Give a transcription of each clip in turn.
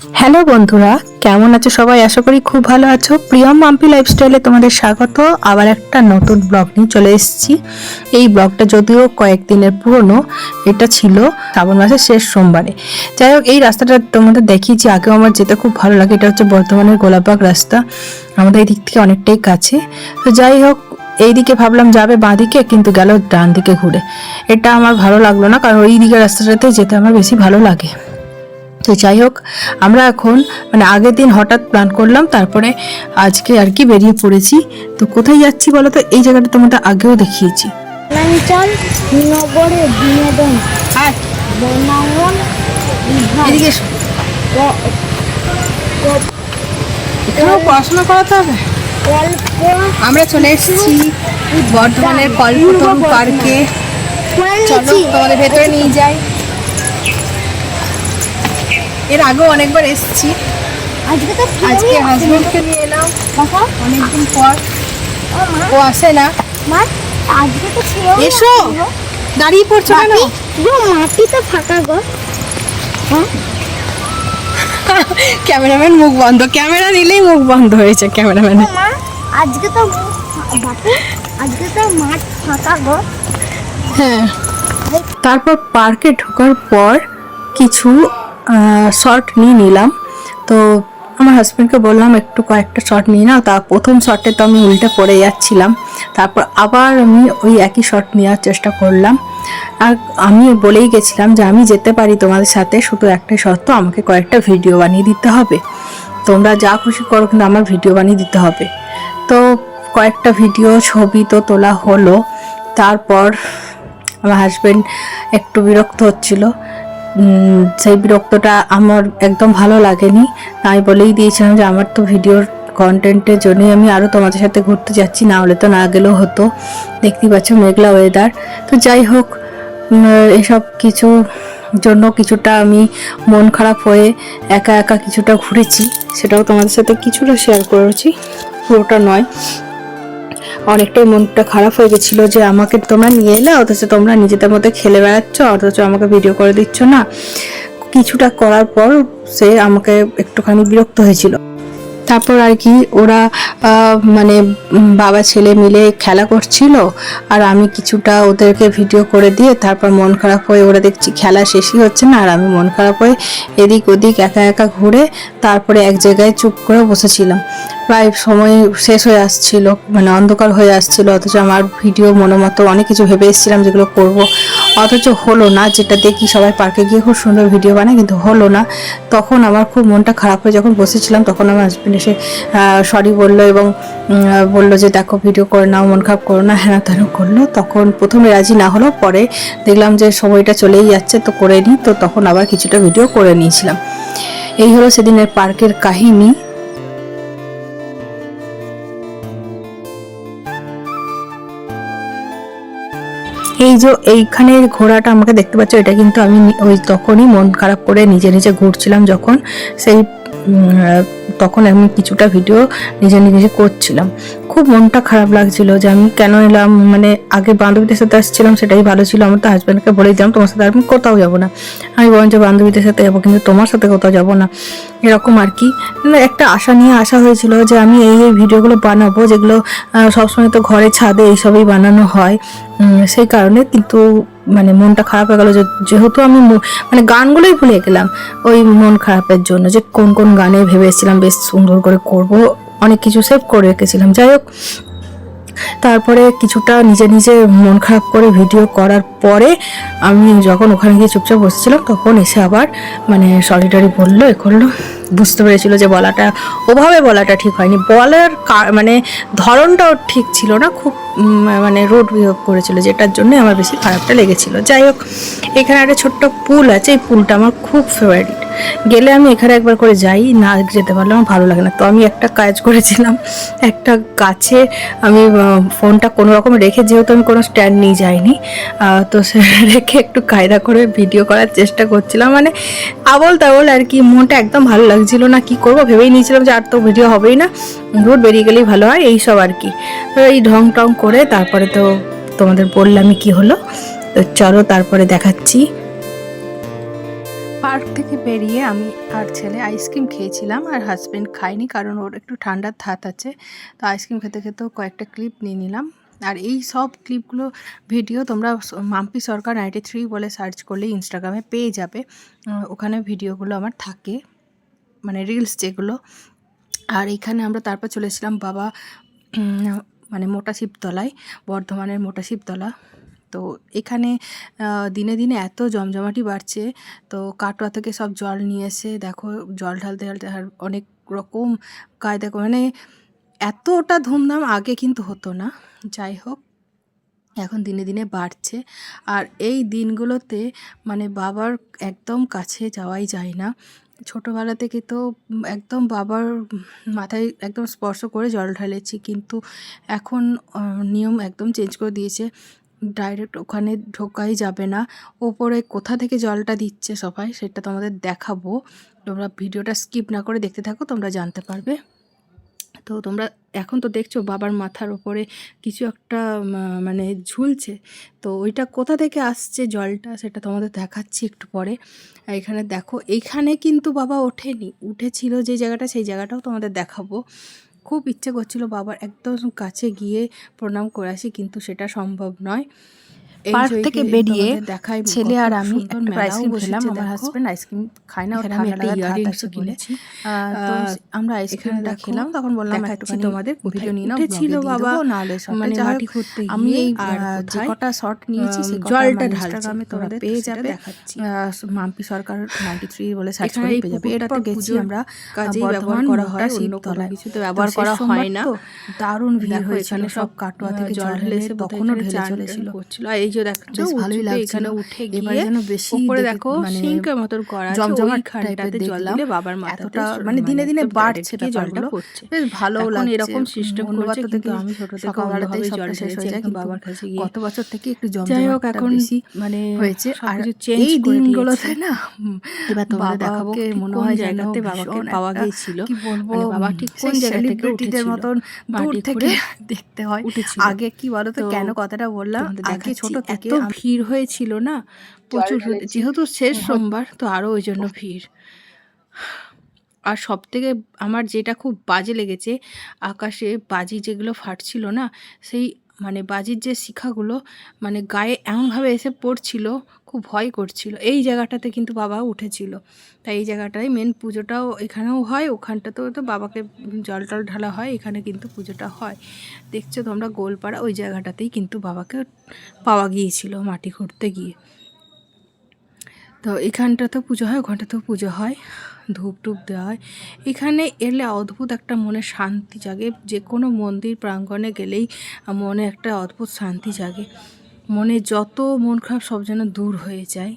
Hello বন্ধুরা, কেমন আছো সবাই? আশা করি খুব ভালো আছো। প্রিয়ম মাম্পি লাইফস্টাইলে তোমাদের স্বাগত। আবার একটা নতুন ব্লগ নিয়ে চলে এসেছি। এই ব্লগটা যদিও কয়েকদিনের পুরনো, এটা ছিল শ্রাবণ মাসের শেষ সোমবারে। যাই হোক, এই রাস্তাটা তোমাদের দেখিয়েছি আগেও আমার যেতে খুব ভালো লাগে। এটা হচ্ছে বর্ধমানের গোলাপবাগ রাস্তা। আমাদের এই দিক থেকে অনেকটাই কাছে। তো যাই হোক, এইদিকে ভাবলাম যাবে বাঁদিকে, কিন্তু গেল ডান দিকে ঘুরে। এটা আমার ভালো লাগল না, কারণ ওই দিকে রাস্তাটাতে যেতে আমার বেশি ভালো লাগে। তো যাই হোক আমরা এখন মানে আগের দিন হঠাৎ প্ল্যান করলাম তারপরে আজকে আর কি বেরিয়ে পড়েছি। তো কোথায় যাচ্ছি বলো তো? এই জায়গাটা তোমাদের আগেও দেখিয়েছি। বিনোদন। বনায়ন এদিকে এখানেও পড়াশোনা করাতে হবে? আমরা চলে এসেছি বর্ধমানের কল্পতরু পার্কে। চলো তোমাদের ভেতরে নিয়ে যাই। এর আগেও অনেকবার এসেছি। আজকে তো আজকে হাজবেন্ডকে নিয়ে এলাম। অনেকদিন পর। ও মা। ও আসে না। মা আজকে তো ছিল এসো। দাঁড়িয়ে পড়ছো কেন? গো মাটি তো ফাঁকা গো। হ্যাঁ ক্যামেরাম্যান মুখ বন্ধ। ক্যামেরা নিলেই মুখ বন্ধ হয়েছে ক্যামেরাম্যানের ও মা আজকে তো আজকে তো মাঠ ফাঁকা গো। হ্যাঁ। তারপর পার্কে ঢোকার পর কিছু শর্ট নিয়ে নিলাম। তো আমার হাজব্যান্ডকে বললাম, একটু কয়েকটা শর্ট নিয়ে নাও। তা প্রথম শর্টে তো আমি উল্টে পড়ে যাচ্ছিলাম। তারপর আবার আমি ওই একই শর্ট নেওয়ার চেষ্টা করলাম। আর আমি বলেই গেছিলাম যে, আমি যেতে পারি তোমাদের সাথে, শুধু একটাই শর্ত আমাকে কয়েকটা ভিডিও বানিয়ে দিতে হবে। তোমরা যা খুশি করো, কিন্তু আমার ভিডিও বানিয়ে দিতে হবে। তো কয়েকটা ভিডিও ছবি তো তোলা হলো। তারপর আমার হাজব্যান্ড একটু বিরক্ত হচ্ছিল। সেই বিরক্তটা আমার একদম ভালো লাগেনি। তাই বলেই দিয়েছিলাম যে আমার তো ভিডিওর কন্টেন্টের জন্যই আমি আরও তোমাদের সাথে ঘুরতে যাচ্ছি, না হলে তো না গেলেও হতো। দেখতেই পাচ্ছ মেঘলা ওয়েদার তো যাই হোক এসব কিছু জন্য কিছুটা আমি মন খারাপ হয়ে একা একা কিছুটা ঘুরেছি। সেটাও তোমাদের সাথে কিছুটা শেয়ার করেছি। পুরোটা নয়। অনেকটাই মনটা খারাপ হয়ে গেছিল যে আমাকে তোমরা নিয়ে এলে, অথচ তোমরা নিজেদের মধ্যে খেলে বেড়াচ্ছ, অথচ আমাকে ভিডিও করে দিচ্ছ না। কিছুটা করার পর সে আমাকে একটুখানি বিরক্ত হয়েছিল। তারপর আর কি, ওরা মানে বাবা ছেলে মিলে খেলা করছিল আর আমি কিছুটা ওদেরকে ভিডিও করে দিয়ে তারপর মন খারাপ হয়ে ওরা দেখছি খেলা শেষই হচ্ছে না আর আমি মন খারাপ হয়ে এদিক ওদিক একা একা ঘুরে তারপরে এক জায়গায় চুপ করে বসেছিলাম। প্রায় সময় শেষ হয়ে আসছিল মানে অন্ধকার হয়ে আসছিল, অথচ আমার ভিডিও মতো অনেক কিছু ভেবে এসেছিলাম যেগুলো করব। অথচ হলো না, যেটা দেখি সবাই পার্কে গিয়ে খুব সুন্দর ভিডিও বানায়, কিন্তু হলো না। তখন আমার খুব মনটা খারাপ হয়ে যখন বসেছিলাম, তখন আমার হাজব্যান্ড এসে সরি বলল এবং বলল যে দেখো ভিডিও করে নাও, মন খারাপ করো না হ্যাঁ তেন করল। তখন প্রথমে রাজি না হলো, পরে দেখলাম যে সময়টা চলেই যাচ্ছে, তো করে নিই তো তখন আবার কিছুটা ভিডিও করে নিয়েছিলাম। এই হলো সেদিনের পার্কের কাহিনী। এই যে এইখানে ঘোড়াটা আমাকে দেখতে পাচ্ছ, এটা কিন্তু আমি ওই তখনই মন খারাপ করে নিজে নিজে ঘুরছিলাম যখন। সেই তখন আমি কিছুটা ভিডিও নিজে নিজে করছিলাম। খুব মনটা খারাপ লাগছিল যে আমি কেন এলাম মানে আগে বান্ধবীদের সাথে আসছিলাম, সেটাই ভালো ছিল, আমার তো হাজব্যান্ডকে বলে দিলাম, তোমার সাথে আমি কোথাও যাব না। আমি বরঞ্চ বান্ধবীদের সাথে যাব, কিন্তু তোমার সাথে কোথাও যাব না। এরকম আর কি। মানে একটা আশা নিয়ে আসা হয়েছিল যে আমি এই এই ভিডিওগুলো বানাবো, যেগুলো সবসময় তো ঘরে ছাদে এইসবই বানানো হয়। সেই কারণে, কিন্তু মানে মনটা খারাপ হয়ে গেলো যেহেতু আমি মানে গানগুলোই ভুলে গেলাম। ওই মন খারাপের জন্য যে কোন কোন গানে ভেবেছিলাম বেশ সুন্দর করে করব, অনেক কিছু সেভ করে রেখেছিলাম। যাই হোক তারপরে কিছুটা নিজে নিজে মন খারাপ করে ভিডিও করার পরে আমি যখন ওখানে গিয়ে চুপচাপ বসেছিলাম, তখন এসে আবার মানে সরি টরি বলল, এ করল। বুঝতে পেরেছিল যে বলাটা, ওভাবে বলাটা ঠিক হয়নি। বলার মানে ধরনটাও ঠিক ছিল না, খুব মানে রোড বিহেভ করেছিল, যেটার জন্য আমার বেশি খারাপটা লেগেছিল। যাই হোক, এখানে একটা ছোট্ট পুল আছে, এই পুলটা আমার খুব ফেভারিট গেলে আমি এখানে একবার করে যাই, না যেতে পারলে আমার ভালো লাগে না। তো আমি একটা কাজ করেছিলাম, একটা গাছে আমি ফোনটা কোনো রকম রেখে যেহেতু আমি কোনো স্ট্যান্ড নিয়ে যাইনি তো সে রেখে একটু কায়দা করে ভিডিও করার চেষ্টা করছিলাম। মানে আবল তাবল আর কি, মনটা একদম ভালো লাগছিল না, কি করব ভেবেই নিয়েছিলাম যে আর তো ভিডিও হবেই না রোড বেরিয়ে গেলেই ভালো হয় এই সব আর কি। তো এই ঢং টং করে তারপরে তো তোমাদের বললামই কি হলো, তো চলো তারপরে দেখাচ্ছি। পার্ক থেকে বেরিয়ে আমি আর ছেলে আইসক্রিম খেয়েছিলাম আর হাজব্যান্ড খায়নি কারণ ওর একটু ঠান্ডার ধাত আছে। তো আইসক্রিম খেতে খেতেও কয়েকটা ক্লিপ নিয়ে নিলাম। আর এই সব ক্লিপগুলো ভিডিও তোমরা মাম্পি সরকার নাইনটি থ্রি বলে সার্চ করলে ইনস্টাগ্রামে পেয়ে যাবে। ওখানে ভিডিওগুলো আমার থাকে। মানে রিলস যেগুলো। আর এখানে আমরা তারপর চলে এসেছিলাম বাবা মানে মোটা শিবতলায়, বর্ধমানের মোটা শিবতলা। তো এখানে দিনে দিনে এত জমজমাটি বাড়ছে, তো কাটোয়া থেকে সব জল নিয়ে এসে দেখো জল ঢালতে ঢালতে আর অনেক রকম কায়দা মানে এতটা ধুমধাম আগে কিন্তু হতো না। যাই হোক, এখন দিনে দিনে বাড়ছে। আর এই দিনগুলোতে মানে বাবার একদম কাছে যাওয়াই যায় না। ছোটোবেলা থেকে তো একদম বাবার মাথায় একদম স্পর্শ করে জল ঢালেছি, কিন্তু এখন নিয়ম একদম চেঞ্জ করে দিয়েছে। ডাইরেক্ট ওখানে ঢোকাই যাবে না। ওপরে কোথা থেকে জলটা দিচ্ছে সবাই সেটা তোমাদের দেখাবো। তোমরা ভিডিওটা স্কিপ না করে দেখতে থাকো, তোমরা জানতে পারবে। তো তোমরা এখন তো দেখছ বাবার মাথার ওপরে কিছু একটা মানে ঝুলছে। তো ওইটা কোথা থেকে আসছে জলটা সেটা তোমাদের দেখাচ্ছি একটু পরে। এখানে দেখো, এইখানে কিন্তু বাবা ওঠেনি। উঠেছিল যে জায়গাটা, সেই জায়গাটাও তোমাদের দেখাবো। খুব ইচ্ছে করছিল বাবার একদম কাছে গিয়ে প্রণাম করে আসি কিন্তু সেটা সম্ভব নয়। পার্ক থেকে বেরিয়ে তোমাদের ছেলে আর আমি আইসক্রিম খেলাম আমার দেখো। হাজবেন্ড আইসক্রিম খায় না আমি ঠান্ডা ও বলে কিনেছি। তো আমরা আইসক্রিমটা খেলাম তখন বললাম একটুখানি তোমাদের ভিডিও নিয়ে নাও দিয়ে বাবা, নাহলে মানে মাটি খুঁড়তে আমি এই যে কটা শর্ট নিয়েছি আহ, সে জলটা ঢালছে। ইনস্টাগ্রামে তোমরা তোমরা পেয়ে যাবে দেখাচ্ছি। মাম্পি সরকার নাইনটি থ্রি বলে সার্চ করে পেয়ে যাবে পুকুরটাতে এরপর গেছি আমরা কাজেই ব্যবহার করা হয়, অন্য কোনো। কিছুতে তো ব্যবহার করা হয় না। তো দারুণ ভিড় হয়েছিল সব কাটোয়া থেকে জল ঢেলে তখনও ঢেলে চলেছিল করছিল আর এই যে দেখছ ভালোই লাগছিল। এখানে উঠে গিয়ে যেন বেশি উপরে দেখো মানে সিঙ্কের মতন করা জমজমাট জল দিলে বাবার মাথাতে এতটা স- মানে দিনে দিনে বাড়ছে গিয়ে জলটা পড়ছে। বেশ এখন লাগছে। এরকম করেছে, কিন্তু থেকে আমি ছোট থেকে সকালবেলাতেই জল শেষ হয়ে যায় বাবার কাছে গিয়ে। গত বছর থেকে একটু এখন মানে হয়েছে। আর এই দিনগুলোতে না এবার তোমাদের দেখাবো মনে হয় জায়গাতে বাবাকে পাওয়া গিয়েছিল কি বলব মানে বাবা ঠিক কোন জায়গা থেকে উঠেছিল। মতন দূর থেকে দেখতে হয়। আগে কি বলতো তো কেন কথাটা বললাম? আগে ছোট থেকে এত ভিড় হয়েছিল না? প্রচুর যেহেতু শেষ সোমবার তো আরও ওই জন্য ভিড়। আর সব থেকে আমার যেটা খুব বাজে লেগেছে আকাশে বাজি যেগুলো ফাটছিল না সেই মানে বাজির যে শিখাগুলো মানে গায়ে এমনভাবে এসে পড়ছিল খুব ভয় করছিল। এই জায়গাটাতে কিন্তু বাবা উঠেছিল। তাই এই জায়গাটায় মেন পুজোটাও এখানেও হয়, ওখানটাতেও তো বাবাকে জল টল ঢালা হয়, এখানে কিন্তু পুজোটা হয়। দেখছ তোমরা গোলপাড়া, ওই জায়গাটাতেই কিন্তু বাবাকে পাওয়া গিয়েছিল মাটি খুঁড়তে গিয়ে। তো এখানটাতেও পুজো হয়, ওখানটাতেও পুজো হয়, ধূপ টুপ দেওয়া হয়। এখানে এলে অদ্ভুত একটা মনে শান্তি জাগে, যে কোনো মন্দির প্রাঙ্গণে গেলেই মনে একটা অদ্ভুত শান্তি জাগে। মনে যত মন খারাপ সব যেন দূর হয়ে যায়।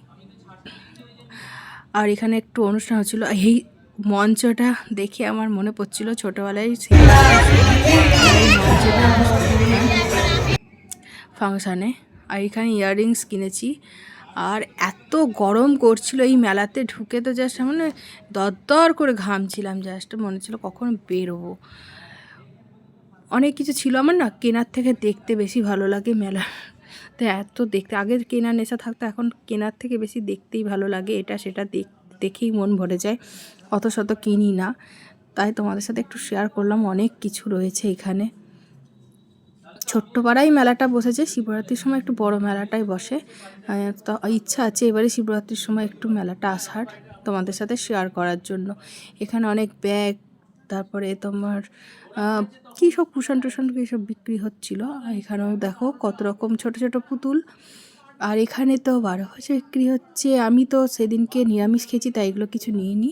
আর এখানে একটু অনুষ্ঠান হচ্ছিল। এই মঞ্চটা দেখে আমার মনে পড়ছিল ছোটোবেলায় ফাংশানে। আর এখানে ইয়াররিংস কিনেছি। আর এত গরম করছিল এই মেলাতে ঢুকে তো জাস্ট মানে দরদর করে ঘামছিলাম জাস্ট মনে ছিল কখন বেরোবো। অনেক কিছু ছিল আমার না, কেনার থেকে দেখতে বেশি ভালো লাগে মেলা তো এত দেখতে, আগে কেনার নেশা থাকতো, এখন কেনার থেকে বেশি দেখতেই ভালো লাগে, এটা সেটা দেখ, দেখেই মন ভরে যায় অত শত কিনি না। তাই তোমাদের সাথে একটু শেয়ার করলাম, অনেক কিছু রয়েছে এখানে। ছোট্ট পাড়াই মেলাটা বসেছে, শিবরাত্রির সময় একটু বড় মেলাটাই বসে। তো ইচ্ছা আছে এবারে শিবরাত্রির সময় একটু মেলাটা আসার তোমাদের সাথে শেয়ার করার জন্য। এখানে অনেক ব্যাগ তারপরে তোমার কী সব কুশন টুশন সব বিক্রি হচ্ছিল? এখানেও দেখো কত রকম ছোট ছোট পুতুল। আর এখানে তো বারো হাজার বিক্রি হচ্ছে। আমি তো সেদিনকে নিরামিষ খেয়েছি, তাই এগুলো কিছু নিইনি।